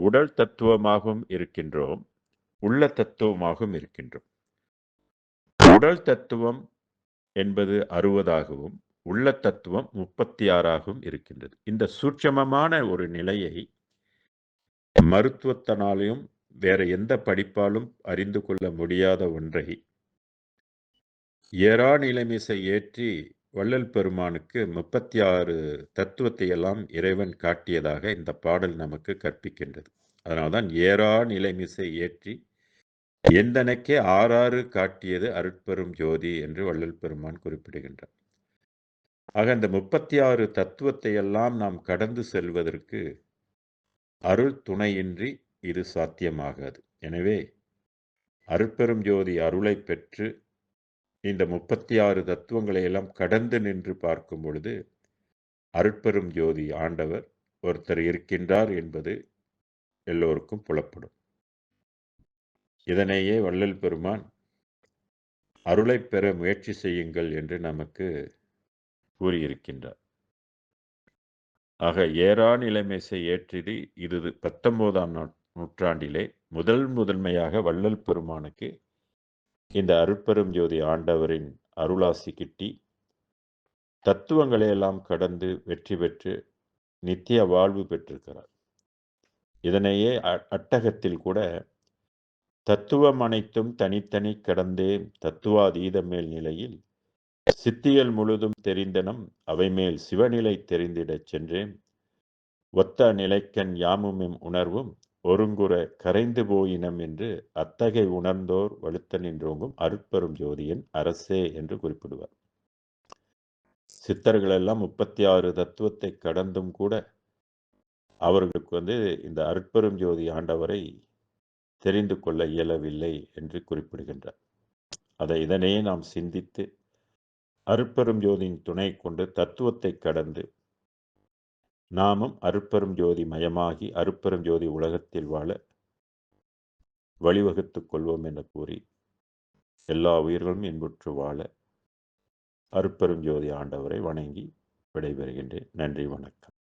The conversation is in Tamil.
உடல் தத்துவமாகவும் இருக்கின்றோம் உள்ள தத்துவமாகவும் இருக்கின்றோம். உடல் தத்துவம் என்பது அறுபதாகவும் உள்ள தத்துவம் முப்பத்தி ஆறாகவும் இருக்கின்றது. இந்த சூட்சமமான ஒரு நிலையை மருத்துவத்தினாலையும் வேற எந்த படிப்பாலும் அறிந்து கொள்ள முடியாத ஒன்றை ஏறா நிலைமிசை ஏற்றி வள்ளல் பெருமானுக்கு முப்பத்தி ஆறு தத்துவத்தை எல்லாம் இறைவன் காட்டியதாக இந்த பாடல் நமக்கு கற்பிக்கின்றது. அதனால்தான் ஏறா நிலைமிசை ஏற்றி எந்தனக்கே ஆறாறு காட்டியது அருட்பெரும் ஜோதி என்று வள்ளல் பெருமான் குறிப்பிடுகின்றார். ஆக இந்த முப்பத்தி ஆறு தத்துவத்தை எல்லாம் நாம் கடந்து செல்வதற்கு அருள் துணையின்றி இது சாத்தியமாகாது. எனவே அருட்பெரும் ஜோதி அருளை பெற்று இந்த முப்பத்தி ஆறு தத்துவங்களை எல்லாம் கடந்து நின்று பார்க்கும் பொழுது அருட்பெரும் ஜோதி ஆண்டவர் ஒருத்தர் இருக்கின்றார் என்பது எல்லோருக்கும் புலப்படும். இதனையே வள்ளல் பெருமான் அருளை பெற முயற்சி செய்யுங்கள் என்று நமக்கு கூறியிருக்கின்றார். ஆக ஏறா நிலைமைசை ஏற்றிது இது பத்தொன்பதாம் நூற்றாண்டிலே முதல் முதன்மையாக வள்ளல் பெருமானுக்கு இந்த அருட்பெரும் ஜோதி ஆண்டவரின் அருளாசி கிட்டி தத்துவங்களையெல்லாம் கடந்து வெற்றி பெற்று நித்திய வாழ்வு பெற்றிருக்கிறார். இதனையே அட்டகத்தில் கூட தத்துவம் அனைத்தும் தனித்தனி கடந்தே தத்துவாதீத மேல் நிலையில் சித்தியல் முழுதும் தெரிந்தனம் அவை மேல் சிவநிலை தெரிந்திடச் சென்றேன். ஒத்த நிலைக்கண் யாமுமிம் உணர்வும் ஒருங்குற கரைந்து போயினம் என்று அத்தகை உணர்ந்தோர் வலுத்த நின்றோங்கும் அருட்பெரும் ஜோதியின் அரசே என்று குறிப்பிடுவார். சித்தர்கள் எல்லாம் முப்பத்தி ஆறு தத்துவத்தை கடந்தும் கூட அவர்களுக்கு வந்து இந்த அருட்பெரும் ஜோதி ஆண்டவரை தெரிந்து கொள்ள இயலவில்லை என்று குறிப்பிடுகின்றார். அதை இதனையே நாம் சிந்தித்து அருட்பெரும் ஜோதியின் துணை கொண்டு தத்துவத்தை கடந்து நாமும் அருட்பெரும் ஜோதி மயமாகி அருட்பெரும் ஜோதி உலகத்தில் வாழ வழிவகுத்துக் கொள்வோம் என கூறி எல்லா உயிர்களும் இன்புற்று வாழ அருட்பெரும் ஜோதி ஆண்டவரை வணங்கி விடைபெறுகின்றேன். நன்றி வணக்கம்.